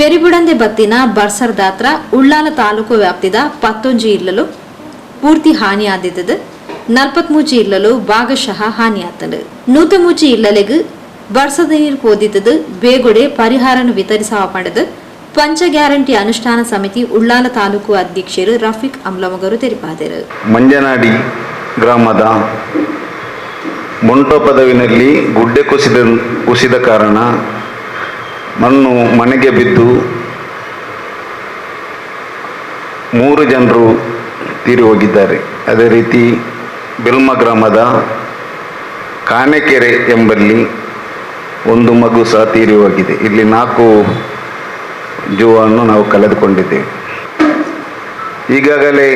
ಬೆರಿಬುಡಂದೆ ಬತ್ತಿನ ಬರ್ಸರ್ದಾತ್ರ ಉಳ್ಳಾಲ ತಾಲೂಕು ವ್ಯಾಪ್ತಿದ ಪತ್ತೊಂಜಿ ಇಲ್ಲಲು ಪೂರ್ತಿ ಹಾನಿಯಾದಿದ್ದದು. ನಲ್ಪತ್ಮೂಜಿ ಇಲ್ಲಲು ಭಾಗಶಃ ಹಾನಿಯಾತಲು ನೂತಮೂಜಿ ಇಲ್ಲಲೆಗ್ ಬರ್ಸದ ನೀರು ಕೋದಿದ್ದದು ಬೇಗುಡೆ ಪರಿಹಾರನು ವಿತರಿಸವ ಪಡೆದು. ಪಂಚ ಗ್ಯಾರಂಟಿ ಅನುಷ್ಠಾನ ಸಮಿತಿ ಉಳ್ಳಾಲ ತಾಲೂಕು ಅಧ್ಯಕ್ಷರು ರಫೀಕ್ ಅಮ್ಲಮಗರು ತೆರಿಪಾದರು. ಮಂಜನಾಡಿ ಗ್ರಾಮದ ಮೊಂಟೋ ಪದವಿನಲ್ಲಿ ಗುಡ್ಡೆ ಕುಸಿದ ಕುಸಿದ ಕಾರಣ ಮಣ್ಣು ಮನೆಗೆ ಬಿದ್ದು ಮೂರು ಜನರು ತೀರಿ ಹೋಗಿದ್ದಾರೆ. ಅದೇ ರೀತಿ ಬೆಲ್ಮ ಗ್ರಾಮದ ಕಾನೆಕೆರೆ ಎಂಬಲ್ಲಿ ಒಂದು ಮಗು ಸಹ ತೀರಿ ಹೋಗಿದೆ. ಇಲ್ಲಿ ನಾಲ್ಕು ಜೀವವನ್ನು ನಾವು ಕಳೆದುಕೊಂಡಿದ್ದೇವೆ. ಈಗಾಗಲೇ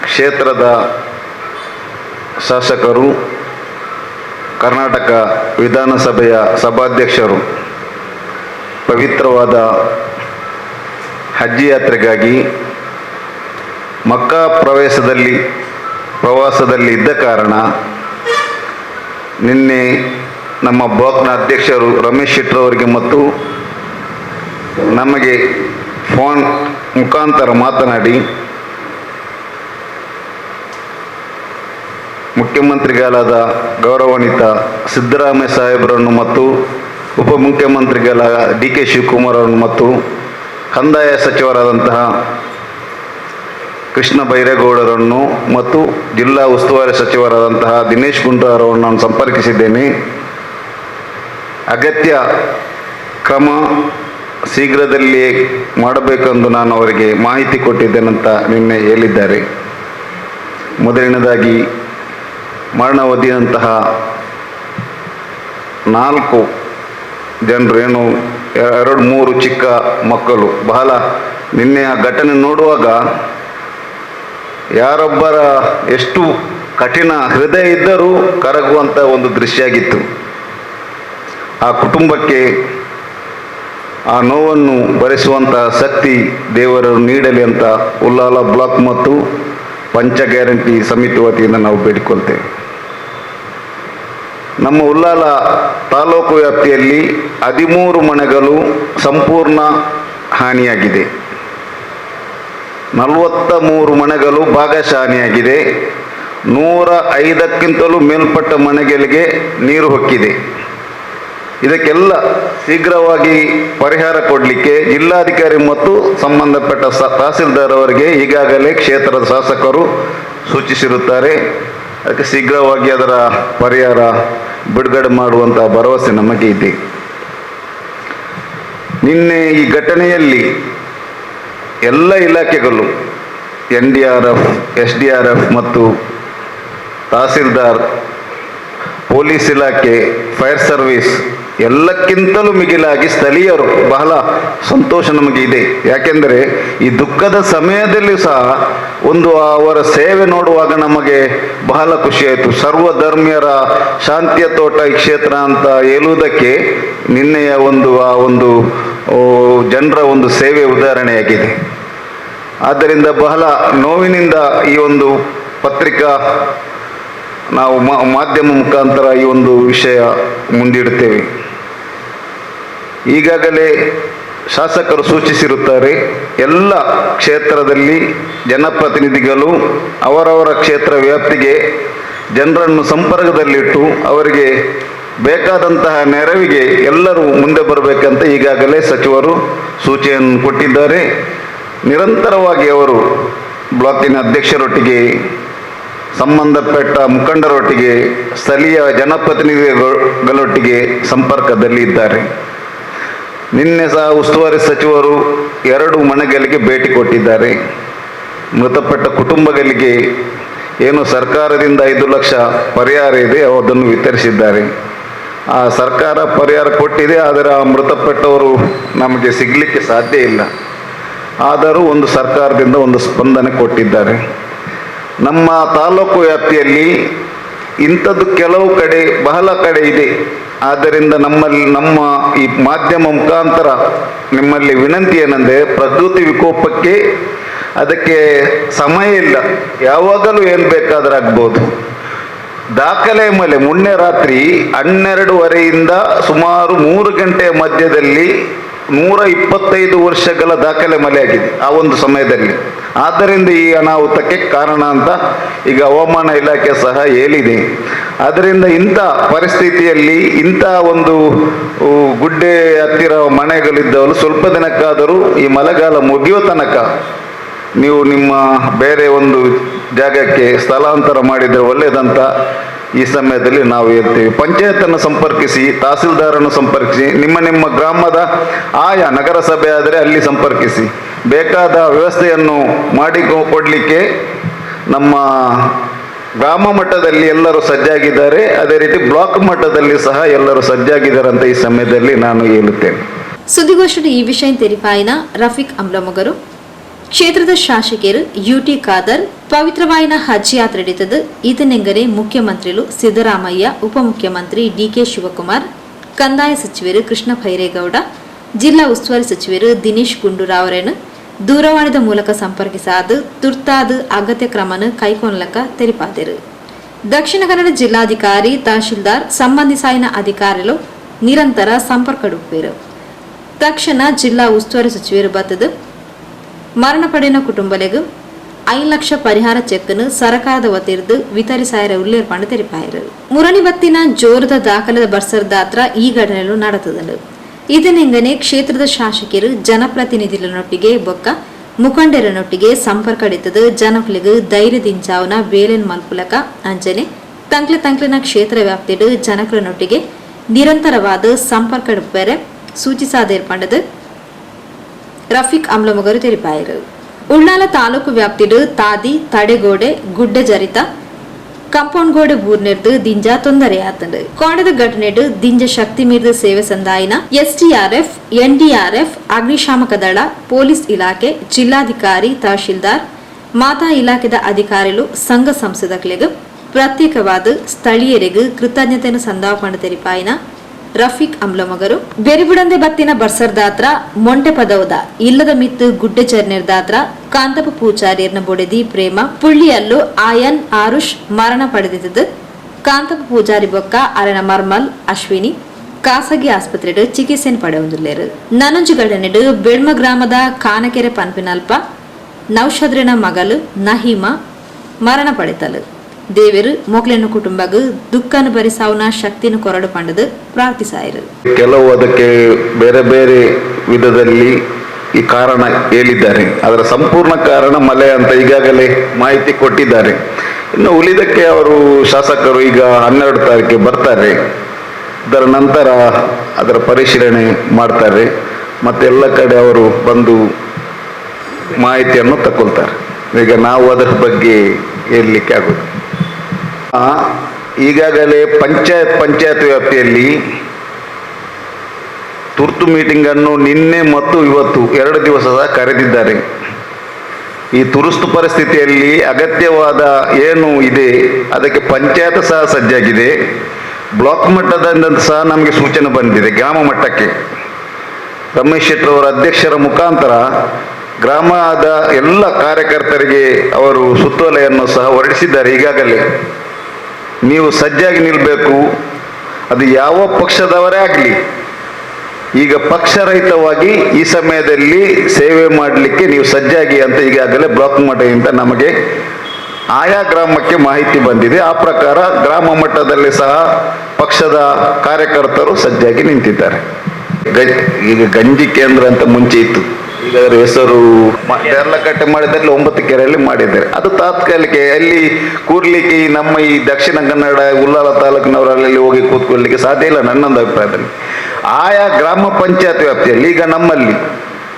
ಕ್ಷೇತ್ರದ ಶಾಸಕರು ಕರ್ನಾಟಕ ವಿಧಾನಸಭೆಯ ಸಭಾಧ್ಯಕ್ಷರು ಪವಿತ್ರವಾದ ಹಜ್ಜಿ ಯಾತ್ರೆಗಾಗಿ ಮಕ್ಕಾ ಪ್ರವೇಶದಲ್ಲಿ, ಪ್ರವಾಸದಲ್ಲಿ ಇದ್ದ ಕಾರಣ ನಿನ್ನೆ ನಮ್ಮ ಬ್ಲಾಕ್ನ ಅಧ್ಯಕ್ಷರು ರಮೇಶ್ ಶೆಟ್ಟರವರಿಗೆ ಮತ್ತು ನಮಗೆ ಫೋನ್ ಮುಖಾಂತರ ಮಾತನಾಡಿ ಮುಖ್ಯಮಂತ್ರಿಗಳಾದ ಗೌರವಾನ್ವಿತ ಸಿದ್ದರಾಮಯ್ಯ ಸಾಹೇಬರನ್ನು ಮತ್ತು ಉಪಮುಖ್ಯಮಂತ್ರಿಗಳ ಡಿ ಕೆ ಶಿವಕುಮಾರ್ ಅವರನ್ನು ಮತ್ತು ಕಂದಾಯ ಸಚಿವರಾದಂತಹ ಕೃಷ್ಣ ಬೈರೇಗೌಡರನ್ನು ಮತ್ತು ಜಿಲ್ಲಾ ಉಸ್ತುವಾರಿ ಸಚಿವರಾದಂತಹ ದಿನೇಶ್ ಗುಂಡೂರಾವ್ ಅವರನ್ನು ನಾನು ಸಂಪರ್ಕಿಸಿದ್ದೇನೆ. ಅಗತ್ಯ ಕ್ರಮ ಶೀಘ್ರದಲ್ಲಿಯೇ ಮಾಡಬೇಕೆಂದು ನಾನು ಅವರಿಗೆ ಮಾಹಿತಿ ಕೊಟ್ಟಿದ್ದೇನಂತ ನಿನ್ನೆ ಹೇಳಿದ್ದಾರೆ. ಮೊದಲನೇದಾಗಿ ಮರಣ ಹೊಂದಿದಂತಹ ನಾಲ್ಕು ಜನರು ಏನು, ಎರಡು ಮೂರು ಚಿಕ್ಕ ಮಕ್ಕಳು. ಬಹಳ ನಿನ್ನೆ ಆ ಘಟನೆ ನೋಡುವಾಗ ಯಾರೊಬ್ಬರ ಎಷ್ಟು ಕಠಿಣ ಹೃದಯ ಇದ್ದರೂ ಕರಗುವಂಥ ಒಂದು ದೃಶ್ಯ ಆಗಿತ್ತು ಆ ಕುಟುಂಬಕ್ಕೆ ಆ ನೋವನ್ನು ಭರಿಸುವಂಥ ಶಕ್ತಿ ದೇವರು ನೀಡಲಿ ಅಂತ ಉಲ್ಲಾಲ ಬ್ಲಾಕ್ ಮತ್ತು ಪಂಚ ಗ್ಯಾರಂಟಿ ಸಮಿತಿ ವತಿಯಿಂದ ನಾವು ಬೇಡಿಕೊಳ್ತೇವೆ. ನಮ್ಮ ಉಲ್ಲಾಲ ತಾಲೂಕು ವ್ಯಾಪ್ತಿಯಲ್ಲಿ ಹದಿಮೂರು ಮನೆಗಳು ಸಂಪೂರ್ಣ ಹಾನಿಯಾಗಿದೆ. ನಲವತ್ತ ಮೂರು ಮನೆಗಳು ಭಾಗಶಃ ಹಾನಿಯಾಗಿದೆ ನೂರ ಐದಕ್ಕಿಂತಲೂ ಮೇಲ್ಪಟ್ಟ ಮನೆಗಳಿಗೆ ನೀರು ಹೊಕ್ಕಿದೆ. ಇದಕ್ಕೆಲ್ಲ ಶೀಘ್ರವಾಗಿ ಪರಿಹಾರ ಕೊಡಲಿಕ್ಕೆ ಜಿಲ್ಲಾಧಿಕಾರಿ ಮತ್ತು ಸಂಬಂಧಪಟ್ಟ ತಹಸೀಲ್ದಾರ್ ಅವರಿಗೆ ಈಗಾಗಲೇ ಕ್ಷೇತ್ರದ ಶಾಸಕರು ಸೂಚಿಸಿರುತ್ತಾರೆ. ಅದಕ್ಕೆ ಶೀಘ್ರವಾಗಿ ಅದರ ಪರಿಹಾರ ಬಿಡುಗಡೆ ಮಾಡುವಂತಹ ಭರವಸೆ ನಮಗೆ ಇದೆ. ನಿನ್ನೆ ಈ ಘಟನೆಯಲ್ಲಿ ಎಲ್ಲ ಇಲಾಖೆಗಳು N D R F S D R F ಮತ್ತು ತಹಸೀಲ್ದಾರ್, ಪೊಲೀಸ್ ಇಲಾಖೆ, ಫೈರ್ ಸರ್ವಿಸ್ ಎಲ್ಲಕ್ಕಿಂತಲೂ ಮಿಗಿಲಾಗಿ ಸ್ಥಳೀಯರು ಬಹಳ ಸಂತೋಷ ನಮಗೆ ಇದೆ ಯಾಕೆಂದರೆ ಈ ದುಃಖದ ಸಮಯದಲ್ಲಿ ಸಹ ಒಂದು ಅವರ ಸೇವೆ ನೋಡುವಾಗ ನಮಗೆ ಬಹಳ ಖುಷಿಯಾಯಿತು ಸರ್ವಧರ್ಮಿಯರ ಶಾಂತಿಯ ತೋಟ ಈ ಕ್ಷೇತ್ರ ಅಂತ ಹೇಳುವುದಕ್ಕೆ ನಿನ್ನೆಯ ಒಂದು ಆ ಒಂದು ಜನರ ಒಂದು ಸೇವೆ ಉದಾಹರಣೆಯಾಗಿದೆ. ಆದ್ದರಿಂದ ಬಹಳ ನೋವಿನಿಂದ ಈ ಒಂದು ಪತ್ರಿಕಾ ನಾವು ಮಾಧ್ಯಮ ಮುಖಾಂತರ ಈ ಒಂದು ವಿಷಯ ಮುಂದಿಡುತ್ತೇವೆ. ಈಗಾಗಲೇ ಶಾಸಕರು ಸೂಚಿಸಿರುತ್ತಾರೆ, ಎಲ್ಲ ಕ್ಷೇತ್ರದಲ್ಲಿ ಜನಪ್ರತಿನಿಧಿಗಳು ಅವರವರ ಕ್ಷೇತ್ರ ವ್ಯಾಪ್ತಿಗೆ ಜನರನ್ನು ಸಂಪರ್ಕದಲ್ಲಿಟ್ಟು ಅವರಿಗೆ ಬೇಕಾದಂತಹ ನೆರವಿಗೆ ಎಲ್ಲರೂ ಮುಂದೆ ಬರಬೇಕಂತ ಈಗಾಗಲೇ ಸಚಿವರು ಸೂಚನೆಯನ್ನು ಕೊಟ್ಟಿದ್ದಾರೆ. ನಿರಂತರವಾಗಿ ಅವರು ಬ್ಲಾಕಿನ ಅಧ್ಯಕ್ಷರೊಟ್ಟಿಗೆ, ಸಂಬಂಧಪಟ್ಟ ಮುಖಂಡರೊಟ್ಟಿಗೆ, ಸ್ಥಳೀಯ ಜನಪ್ರತಿನಿಧಿಗಳೊಟ್ಟಿಗೆ ಸಂಪರ್ಕದಲ್ಲಿ ಇದ್ದಾರೆ ನಿನ್ನೆ ಸಹ ಉಸ್ತುವಾರಿ ಸಚಿವರು ಎರಡು ಮನೆಗಳಿಗೆ ಭೇಟಿ ಕೊಟ್ಟಿದ್ದಾರೆ. ಮೃತಪಟ್ಟ ಕುಟುಂಬಗಳಿಗೆ ಏನು ಸರ್ಕಾರದಿಂದ ಐದು ಲಕ್ಷ ಪರಿಹಾರ ಇದೆ ಅದನ್ನು ವಿತರಿಸಿದ್ದಾರೆ. ಆ ಸರ್ಕಾರ ಪರಿಹಾರ ಕೊಟ್ಟಿದೆ, ಆದರೆ ಆ ಮೃತಪಟ್ಟವರು ನಮಗೆ ಸಿಗಲಿಕ್ಕೆ ಸಾಧ್ಯ ಇಲ್ಲ. ಆದರೂ ಒಂದು ಸರ್ಕಾರದಿಂದ ಒಂದು ಸ್ಪಂದನೆ ಕೊಟ್ಟಿದ್ದಾರೆ. ನಮ್ಮ ತಾಲೂಕು ವ್ಯಾಪ್ತಿಯಲ್ಲಿ ಇಂಥದ್ದು ಕೆಲವು ಕಡೆ, ಬಹಳ ಕಡೆ ಇದೆ. ಆದ್ದರಿಂದ ನಮ್ಮಲ್ಲಿ ನಮ್ಮ ಈ ಮಾಧ್ಯಮ ಮುಖಾಂತರ ನಿಮ್ಮಲ್ಲಿ ವಿನಂತಿ ಏನಂದರೆ ಪ್ರಕೃತಿ ವಿಕೋಪಕ್ಕೆ ಅದಕ್ಕೆ ಸಮಯ ಇಲ್ಲ. ಯಾವಾಗಲೂ ಏನು ಬೇಕಾದ್ರೆ ಆಗ್ಬೋದು. ದಾಖಲೆ ಮೇಲೆ ಮೊನ್ನೆ ರಾತ್ರಿ ಹನ್ನೆರಡುವರೆಯಿಂದ ಸುಮಾರು ಮೂರು ಗಂಟೆಯ ಮಧ್ಯದಲ್ಲಿ ನೂರ ಇಪ್ಪತ್ತೈದು ವರ್ಷಗಳ ದಾಖಲೆ ಮಳೆಯಾಗಿದೆ ಆ ಒಂದು ಸಮಯದಲ್ಲಿ. ಆದ್ದರಿಂದ ಈ ಅನಾಹುತಕ್ಕೆ ಕಾರಣ ಅಂತ ಈಗ ಹವಾಮಾನ ಇಲಾಖೆ ಸಹ ಹೇಳಿದೆ. ಆದ್ದರಿಂದ ಇಂಥ ಪರಿಸ್ಥಿತಿಯಲ್ಲಿ ಇಂಥ ಒಂದು ಗುಡ್ಡೆ ಹತ್ತಿರ ಮನೆಗಳಿದ್ದವರು ಸ್ವಲ್ಪ ದಿನಕ್ಕಾದರೂ ಈ ಮಳೆಗಾಲ ಮುಗಿಯೋ ತನಕ ನೀವು ನಿಮ್ಮ ಬೇರೆ ಒಂದು ಜಾಗಕ್ಕೆ ಸ್ಥಳಾಂತರ ಮಾಡಿದರೆ ಒಳ್ಳೆಯದಂತ ಈ ಸಮಯದಲ್ಲಿ ನಾವು ಹೇಳ್ತೀವಿ. ಪಂಚಾಯತನ್ನು ಸಂಪರ್ಕಿಸಿ, ತಹಸೀಲ್ದಾರನ್ನು ಸಂಪರ್ಕಿಸಿ, ನಿಮ್ಮ ನಿಮ್ಮ ಗ್ರಾಮದ ಆಯಾ ನಗರಸಭೆ ಆದರೆ ಅಲ್ಲಿ ಸಂಪರ್ಕಿಸಿ. ಬೇಕಾದ ವ್ಯವಸ್ಥೆಯನ್ನು ಮಾಡಿಕೊಡಲಿಕ್ಕೆ ನಮ್ಮ ಗ್ರಾಮ ಮಟ್ಟದಲ್ಲಿ ಎಲ್ಲರೂ ಸಜ್ಜಾಗಿದ್ದಾರೆ. ಅದೇ ರೀತಿ ಬ್ಲಾಕ್ ಮಟ್ಟದಲ್ಲಿ ಸಹ ಎಲ್ಲರೂ ಸಜ್ಜಾಗಿದ್ದಾರೆ ಅಂತ ಈ ಸಮಯದಲ್ಲಿ ನಾನು ಹೇಳುತ್ತೇನೆ. ಸುದ್ದಿಗೋಷ್ಠಿ ಈ ವಿಷಯ ತೆರಿಪಾಯಿನ ರಫೀಕ್ ಅಮ್ಲಮಗರು ಕ್ಷೇತ್ರದ ಶಾಸಕರು ಯುಟಿ ಖಾದರ್, ಪವಿತ್ರವಾಯಿನ ಹಜ್ ಯಾತ್ರೆ ಹಿಡಿತದು ಇದನೆಂಗರೆ ಮುಖ್ಯಮಂತ್ರಿಗಳು ಸಿದ್ದರಾಮಯ್ಯ, ಉಪಮುಖ್ಯಮಂತ್ರಿ ಡಿಕೆ ಶಿವಕುಮಾರ್, ಕಂದಾಯ ಸಚಿವರು ಕೃಷ್ಣ ಭೈರೇಗೌಡ, ಜಿಲ್ಲಾ ಉಸ್ತುವಾರಿ ಸಚಿವರು ದಿನೇಶ್ ಗುಂಡೂರಾವ್ರೇನು ದೂರವಾಣಿದ ಮೂಲಕ ಸಂಪರ್ಕಿಸಾದ, ತುರ್ತಾದ ಅಗತ್ಯ ಕ್ರಮನ ಕೈಗೊಳ್ಳಕ ತೆರಿಪಾದರು. ದಕ್ಷಿಣ ಕನ್ನಡ ಜಿಲ್ಲಾಧಿಕಾರಿ, ತಹಶೀಲ್ದಾರ್ ಸಂಬಂಧಿಸಾಯಿನ ಅಧಿಕಾರಿಗಳು ನಿರಂತರ ಸಂಪರ್ಕಡುಪ್ಪೇರು. ತಕ್ಷಣ ಜಿಲ್ಲಾ ಉಸ್ತುವಾರಿ ಸಚಿವರು ಬತ್ತದು. ಮರಣಪಡಿನ ಕುಟುಂಬಲೆಗು ಐದು ಲಕ್ಷ ಪರಿಹಾರ ಚೆಕ್ ಸರಕಾರದ ವತಿರ್ದು ವಿತರಿಸಾಯರ ತೆರಿಪಾಯರು. ಮುರಳಿ ಬತ್ತಿನ ಜೋರದ ದಾಖಲೆದ ಬರ್ಸರ್ ದಾತ್ರ ಈ ಘಟನೆಗಳು ನಡೆತದಲು ಇದನೆಂಗನೆ ಕ್ಷೇತ್ರದ ಶಾಸಕರು ಜನಪ್ರತಿನಿಧಿಗಳನ್ನೊಟ್ಟಿಗೆ ಬೊಕ್ಕ ಮುಖಂಡರನೊಟ್ಟಿಗೆ ಸಂಪರ್ಕ ಹಿಡಿತದು ಜನಕ್ಲಿಗು ಧೈರ್ಯದಿಂಚಾವನ ಬೇಲೆನ್ ಮಲ್ಪುಲಕ ಅಂಜನೆ, ತಂಕ್ಲೆ ತಂಕ್ಲಿನ ಕ್ಷೇತ್ರ ವ್ಯಾಪ್ತಿಡು ಜನಕರನೊಟ್ಟಿಗೆ ನಿರಂತರವಾದ ಸಂಪರ್ಕ ಇಡುಪ್ಪರೆ ಸೂಚಿಸಾದೇರ್ಪಂಡದು ರಫೀಕ್ ಅಮ್ಲಮಗರು ತೆರಿಪಾಯರು ಉಳ್ಳಾಲ ತಾಲೂಕು ವ್ಯಾಪ್ತಿಡು ತಾದಿ, ತಡೆಗೋಡೆ ಗುಡ್ಡ ಜರಿತ ಕಾಂಪೌಂಡ್ ಗೋಡೆ ಬೂರ್ನೆರ್ದು ದಿಂಜ ತೊಂದರೆಯಾತಂಡು ಕೋಣದ ಘಟನೆಡು ದಿಂಜ ಶಕ್ತಿ ಮೀರಿದ ಸೇವೆ ಸಂದಾಯಿನ ಎಸ್ಡಿಆರ್ಎಫ್ ಎನ್ಡಿಆರ್ಎಫ್ ಅಗ್ನಿಶಾಮಕ ದಳ, ಪೊಲೀಸ್ ಇಲಾಖೆ, ಜಿಲ್ಲಾಧಿಕಾರಿ, ತಹಶೀಲ್ದಾರ್, ಮಾತಾ ಇಲಾಖೆದ ಅಧಿಕಾರಿಗಳು ಸಂಘ ಸಂಸದಗಳಿಗೆ ಪ್ರತ್ಯೇಕವಾದ ಸ್ಥಳೀಯರಿಗೆ ಕೃತಜ್ಞತೆಯನ್ನು ಸಂದಾಪಂಡ ತೆರಿಪಾಯಿನ ರಫೀಕ್ ಅಮ್ಲಮಗರು ಬೆರಿಬುಡಂದೆ ಬತ್ತಿನ ಬರ್ಸರ್ದಾತ್ರ ಮೊಂಟೆ ಪದವದ, ಇಲ್ಲದ ಮಿತ್ತು ಗುಡ್ಡೆ ಚರ್ನಿರ್ದಾತ್ರ ಕಾಂತಪ ಪೂಜಾರಿಯರ್ನ ಬೊಡೆದಿ ಪ್ರೇಮ, ಪುಳ್ಳಿಯಲ್ಲೂ ಆಯನ್, ಆರುಷ್ ಮರಣ ಪಡೆದಿದ್ದು ಕಾಂತಪ ಪೂಜಾರಿ ಬೊಕ್ಕ ಅರಣ ಮರ್ಮಲ್, ಅಶ್ವಿನಿ, ಖಾಸಗಿ ಆಸ್ಪತ್ರೆಡು ಚಿಕಿತ್ಸೆನ ಪಡೆಯುವುದಿಲ್ಲೇರು. ನನಂಜು ಘಟನೆಡು ಬೆಳ್ಮ ಗ್ರಾಮದ ಕಾನಕೆರೆ ಪನ್ಪಿನಲ್ಪ ನೌಷದ್ರಿನ ಮಗಲು ನಹಿಮ ಮರಣ ಪಡೆತಲು. ದೇವರು ಮೊಕ್ಲೆನ ಕುಟುಂಬಗೂ, ದುಃಖನ ಭರಿಸಾವನ ಶಕ್ತಿನ ಕೊರಡು ಪಂಡದು, ಪ್ರಾರ್ಥಿಸಾಯರು. ಕೆಲವು ಅದಕ್ಕೆ ಬೇರೆ ಬೇರೆ ವಿಧದಲ್ಲಿ ಈ ಕಾರಣ ಹೇಳಿದ್ದಾರೆ. ಅದರ ಸಂಪೂರ್ಣ ಕಾರಣ ಮಲೆ ಅಂತ ಈಗಾಗಲೇ ಮಾಹಿತಿ ಕೊಟ್ಟಿದ್ದಾರೆ. ಇನ್ನು ಉಳಿದಕ್ಕೆ ಅವರು ಶಾಸಕರು ಈಗ ಹನ್ನೆರಡು ತಾರೀಕಿಗೆ ಬರ್ತಾರೆ. ಅದರ ನಂತರ ಅದರ ಪರಿಶೀಲನೆ ಮಾಡ್ತಾರೆ. ಮತ್ತೆಲ್ಲ ಕಡೆ ಅವರು ಬಂದು ಮಾಹಿತಿಯನ್ನು ತಗೊಳ್ತಾರೆ ಈಗ ನಾವು ಅದರ ಬಗ್ಗೆ ಹೇಳಲಿಕ್ಕೆ ಆಗೋದು ಈಗಾಗಲೇ ಪಂಚಾಯತ್ ಪಂಚಾಯತ್ ವ್ಯಾಪ್ತಿಯಲ್ಲಿ ತುರ್ತು ಮೀಟಿಂಗ್ ಅನ್ನು ನಿನ್ನೆ ಮತ್ತು ಇವತ್ತು ಎರಡು ದಿವಸದ ಕರೆದಿದ್ದಾರೆ. ಈ ತುರುಸ್ತು ಪರಿಸ್ಥಿತಿಯಲ್ಲಿ ಅಗತ್ಯವಾದ ಏನು ಇದೆ, ಅದಕ್ಕೆ ಪಂಚಾಯತ್ ಸಹ ಸಜ್ಜಾಗಿದೆ. ಬ್ಲಾಕ್ ಮಟ್ಟದಿಂದ ಸಹ ನಮಗೆ ಸೂಚನೆ ಬಂದಿದೆ, ಗ್ರಾಮ ಮಟ್ಟಕ್ಕೆ. ರಮೇಶ್ ಶೆಟ್ಟರ್ ಅವರ ಅಧ್ಯಕ್ಷರ ಮುಖಾಂತರ ಗ್ರಾಮದ ಎಲ್ಲ ಕಾರ್ಯಕರ್ತರಿಗೆ ಅವರು ಸುತ್ತೋಲೆಯನ್ನು ಸಹ ಹೊರಡಿಸಿದ್ದಾರೆ ಈಗಾಗಲೇ. ನೀವು ಸಜ್ಜಾಗಿ ನಿಲ್ಲಬೇಕು ಅದು ಯಾವ ಪಕ್ಷದವರೇ ಆಗಲಿ. ಈಗ ಪಕ್ಷರಹಿತವಾಗಿ ಈ ಸಮಯದಲ್ಲಿ ಸೇವೆ ಮಾಡಲಿಕ್ಕೆ ನೀವು ಸಜ್ಜಾಗಿ ಅಂತ ಈಗಾಗಲೇ ಬ್ಲಾಕ್ ಮಟ್ಟದಿಂದ ನಮಗೆ ಆಯಾ ಗ್ರಾಮಕ್ಕೆ ಮಾಹಿತಿ ಬಂದಿದೆ. ಆ ಪ್ರಕಾರ ಗ್ರಾಮ ಮಟ್ಟದಲ್ಲಿ ಸಹ ಪಕ್ಷದ ಕಾರ್ಯಕರ್ತರು ಸಜ್ಜಾಗಿ ನಿಂತಿದ್ದಾರೆ. ಈಗ ಗಂಜಿ ಕೇಂದ್ರ ಅಂತ ಮುಂಚೆ ಇತ್ತು. ಈಗ ಹೆಸರು ಕಟ್ಟೆ ಮಾಡಿದಲ್ಲಿ ಒಂಬತ್ತು ಕೆರೆಯಲ್ಲಿ ಮಾಡಿದ್ದಾರೆ. ಅದು ತಾತ್ಕಾಲಿಕ. ಅಲ್ಲಿ ಕೂರ್ಲಿಕ್ಕೆ ನಮ್ಮ ಈ ದಕ್ಷಿಣ ಕನ್ನಡ ಉಲ್ಲಾಲ ತಾಲೂಕಿನವರಲ್ಲಿ ಹೋಗಿ ಕೂತ್ಕೊಳ್ಳಿಕ್ಕೆ ಸಾಧ್ಯ ಇಲ್ಲ ನನ್ನೊಂದು ಅಭಿಪ್ರಾಯದಲ್ಲಿ. ಆಯಾ ಗ್ರಾಮ ಪಂಚಾಯತ್ ವ್ಯಾಪ್ತಿಯಲ್ಲಿ ಈಗ ನಮ್ಮಲ್ಲಿ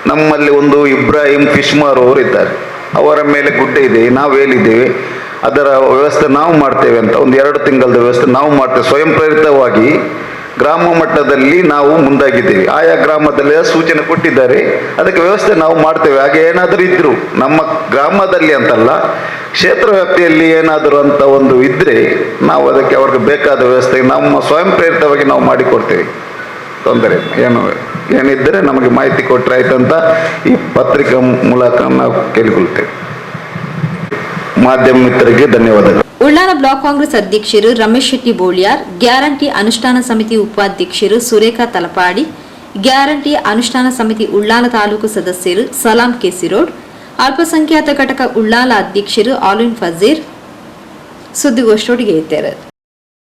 ನಮ್ಮಲ್ಲಿ ಒಂದು ಇಬ್ರಾಹಿಂ ಫಿಶ್ಮಾರ್ ಅವರು ಇದ್ದಾರೆ. ಅವರ ಮೇಲೆ ಗುಡ್ಡೆ ಇದೆ, ನಾವು ಹೇಳಿದ್ದೇವೆ. ಅದರ ವ್ಯವಸ್ಥೆ ನಾವು ಮಾಡ್ತೇವೆ ಅಂತ, ಒಂದು ಎರಡು ತಿಂಗಳದ ವ್ಯವಸ್ಥೆ ನಾವು ಮಾಡ್ತೇವೆ. ಸ್ವಯಂ ಪ್ರೇರಿತವಾಗಿ ಗ್ರಾಮ ಮಟ್ಟದಲ್ಲಿ ನಾವು ಮುಂದಾಗಿದ್ದೇವೆ. ಆಯಾ ಗ್ರಾಮದಲ್ಲಿ ಸೂಚನೆ ಕೊಟ್ಟಿದ್ದಾರೆ. ಅದಕ್ಕೆ ವ್ಯವಸ್ಥೆ ನಾವು ಮಾಡ್ತೇವೆ. ಹಾಗೆ ಏನಾದರೂ ಇದ್ರು, ನಮ್ಮ ಗ್ರಾಮದಲ್ಲಿ ಅಂತಲ್ಲ, ಕ್ಷೇತ್ರ ವ್ಯಾಪ್ತಿಯಲ್ಲಿ ಏನಾದರೂ ಅಂತ ಒಂದು ಇದ್ರೆ ನಾವು ಅದಕ್ಕೆ ಅವ್ರಿಗೆ ಬೇಕಾದ ವ್ಯವಸ್ಥೆ ನಮ್ಮ ಸ್ವಯಂ ಪ್ರೇರಿತವಾಗಿ ನಾವು ಮಾಡಿಕೊಡ್ತೇವೆ. ತೊಂದರೆ. ಏನು, ಏನಿದ್ದರೆ ನಮಗೆ ಮಾಹಿತಿ ಕೊಟ್ಟರೆ ಆಯ್ತಂತ ಈ ಪತ್ರಿಕಾ ಮೂಲಕ ನಾವು ಕೇಳಿಕೊಳ್ತೇವೆ. ಮಾಧ್ಯಮ ಮಿತ್ರರಿಗೆ ಧನ್ಯವಾದಗಳು. ಉಳ್ಳಾಲ ಬ್ಲಾಕ್ ಕಾಂಗ್ರೆಸ್ ಅಧ್ಯಕ್ಷರು ರಮೇಶ್ ಶೆಟ್ಟಿ ಬೋಳಿಯಾರ್, ಗ್ಯಾರಂಟಿ ಅನುಷ್ಠಾನ ಸಮಿತಿ ಉಪಾಧ್ಯಕ್ಷರು ಸುರೇಖಾ ತಲಪಾಡಿ, ಗ್ಯಾರಂಟಿ ಅನುಷ್ಠಾನ ಸಮಿತಿ ಉಳ್ಳಾಲ ತಾಲೂಕು ಸದಸ್ಯರು ಸಲಾಂ ಕೆಸಿರೋಡ್, ಅಲ್ಪಸಂಖ್ಯಾತ ಘಟಕ ಉಳ್ಳಾಲ ಅಧ್ಯಕ್ಷರು ಆಲಿನ್ ಫಜೀರ್ ಸುದ್ದಿಗೋಷ್ಠಿಗೆ ಇದ್ದಾರೆ